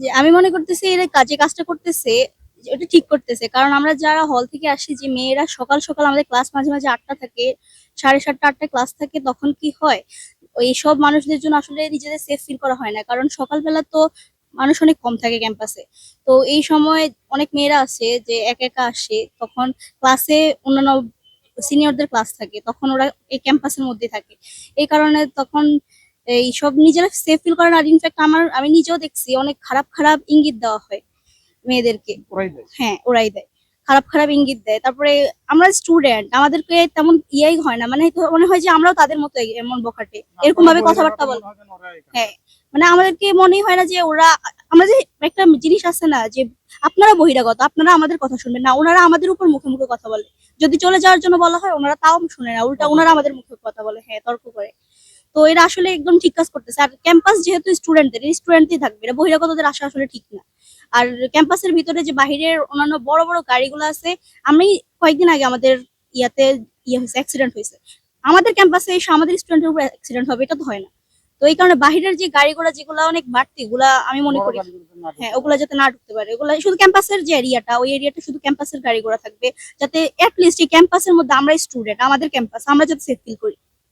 যে আমি মনে করতেছি এরা কাজে কাজটা করতেছে, ওটা ঠিক করতেছে। কারণ আমরা যারা হল থেকে আসি, যে মেয়েরা সকাল সকাল আমাদের ক্লাস মাঝে মাঝে আটটা থাকে, সাড়ে সাতটা আটটা ক্লাস থাকে, তখন কি হয়? ওই সব মানুষদের জন্য আসলে নিজেদের সেফ ফিল করা হয় না। কারণ সকালবেলা তো মানুষ অনেক কম থাকে ক্যাম্পাসে তো এই সময় অনেক মেয়েরা আছে যে একা একা আসে, তখন ক্লাসে অন্যান্য সিনিয়রদের ক্লাস থাকে, তখন ওরা এই ক্যাম্পাসের মধ্যে থাকে। এই কারণে তখন এই সব নিজেরা সেফ ফিল করে না আর ইনফ্যাক্ট আমার আমি নিজেও দেখছি অনেক খারাপ খারাপ ইঙ্গিত দেওয়া হয় মেয়েদেরকে। হ্যাঁ ওরাই দেয়। খারাপ খারাপ ইঙ্গিত দেয়। তারপরে আমরা স্টুডেন্ট আমাদেরকে তেমন ইয়াই হয় না। মানে মনে হয় যে আমরাও তাদের মতো এমন বখাটে। এরকম ভাবে কথাবার্তা বলে। হ্যাঁ মানে আমাদেরকে মনেই হয় না যে ওরা আমরা যে একটা জিনিস আছে না যে আপনারা বহিরাগত আপনারা আমাদের কথা শুনবেন না ওনারা আমাদের উপর মুখে মুখে কথা বলে। যদি চলে যাওয়ার জন্য বলা হয় ওনারা তাও শুনে না উল্টা ওনারা আমাদের মুখে কথা বলে। হ্যাঁ তর্ক করে। তো এরা আসলে একদম ঠিক কাজ করতেছে। আর ক্যাম্পাস যেহেতু স্টুডেন্টদের স্টুডেন্টই থাকবে। এটা বহিরাগতদের আসা আসলে ঠিক না। আর ক্যাম্পাসের ভিতরে যে বাহিরের অন্যান্য বড় বড় গাড়িগুলো আছে, আমি কয়েকদিন আগে আমাদের ইয়াতে ইয়ে হয়েছে অ্যাক্সিডেন্ট হয়েছে। আমাদের ক্যাম্পাসে এসে আমাদের স্টুডেন্টের উপর অ্যাক্সিডেন্ট হবে, এটা তো হয় না। তো এই কারণে বাহিরের যে গাড়িগুলো, যেগুলো অনেক বাড়তি গুলা আমি মনে করি হ্যাঁ ওগুলা যাতে না ঢুকতে পারে। ওগুলা শুধু ক্যাম্পাসের যে এরিয়াটা ওই এরিয়াটা শুধু ক্যাম্পাসের গাড়ি গাড়িগুলো থাকবে, যাতে লিস্ট এই ক্যাম্পাসের মধ্যে আমরা স্টুডেন্ট আমাদের ক্যাম্পাস আমরা যাতে সেফ ফিল করি।